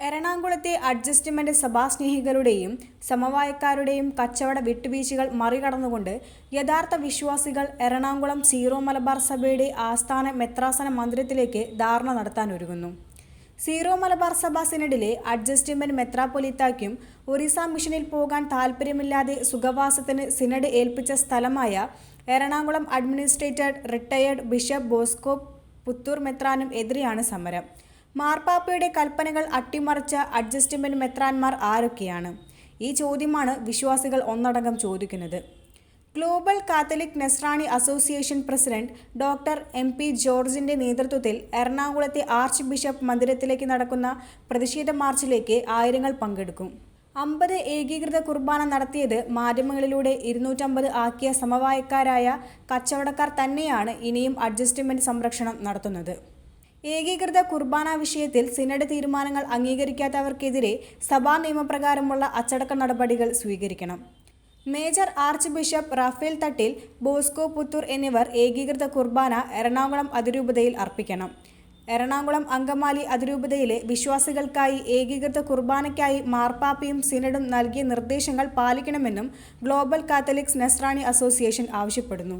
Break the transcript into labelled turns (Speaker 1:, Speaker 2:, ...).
Speaker 1: എറണാകുളത്തെ അഡ്ജസ്റ്റ്മെന്റ് സഭാസ്നേഹികളുടെയും സമവായക്കാരുടെയും കച്ചവട വിട്ടുവീഴ്ചകൾ മറികടന്നുകൊണ്ട് യഥാർത്ഥ വിശ്വാസികൾ എറണാകുളം സീറോ മലബാർ സഭയുടെ ആസ്ഥാന മെത്രാസന മന്ദിരത്തിലേക്ക് ധാരണ നടത്താനൊരുങ്ങുന്നു സീറോ മലബാർ സഭ സിനഡിലെ അഡ്ജസ്റ്റ്മെന്റ് മെത്രാപ്പൊലിത്തായ്ക്കും ഒറീസ മിഷനിൽ പോകാൻ താൽപ്പര്യമില്ലാതെ സുഖവാസത്തിന് സിനഡ് ഏൽപ്പിച്ച സ്ഥലമായ Ernakulam administrator retired bishop Bosco Puthur മെത്രാനും എതിരെയാണ് സമരം. മാർപ്പാപ്പയുടെ കൽപ്പനകൾ അട്ടിമറിച്ച അഡ്ജസ്റ്റ്മെന്റ് മെത്രാന്മാർ ആരൊക്കെയാണ്? ഈ ചോദ്യമാണ് വിശ്വാസികൾ ഒന്നടങ്കം ചോദിക്കുന്നത്. Global Catholic Nasrani association president doctor M P ജോർജിന്റെ നേതൃത്വത്തിൽ എറണാകുളത്തെ ആർച്ച് ബിഷപ്പ് മന്ദിരത്തിലേക്ക് നടക്കുന്ന പ്രതിഷേധ മാർച്ചിലേക്ക് ആയിരങ്ങൾ പങ്കെടുക്കും. അമ്പത് ഏകീകൃത കുർബാന നടത്തിയത് മാധ്യമങ്ങളിലൂടെ ഇരുന്നൂറ്റമ്പത് ആക്കിയ സമവായക്കാരായ കച്ചവടക്കാർ തന്നെയാണ് ഇനിയും അഡ്ജസ്റ്റ്മെന്റ് സംരക്ഷണം നടത്തുന്നത്. ഏകീകൃത കുർബാന വിഷയത്തിൽ സിനഡ് തീരുമാനങ്ങൾ അംഗീകരിക്കാത്തവർക്കെതിരെ സഭാ നിയമപ്രകാരമുള്ള അച്ചടക്ക നടപടികൾ സ്വീകരിക്കണം. Major arch bishop Raphael Thattil Bosco Puthur എന്നിവർ ഏകീകൃത കുർബാന എറണാകുളം അതിരൂപതയിൽ അർപ്പിക്കണം. എറണാകുളം അങ്കമാലി അതിരൂപതയിലെ വിശ്വാസികൾക്കായി ഏകീകൃത കുർബാനയ്ക്കായി മാർപ്പാപ്പയും സിനഡും നൽകിയ നിർദ്ദേശങ്ങൾ പാലിക്കണമെന്നും ഗ്ലോബൽ കാത്തലിക്സ് നെസ്രാണി അസോസിയേഷൻ ആവശ്യപ്പെടുന്നു.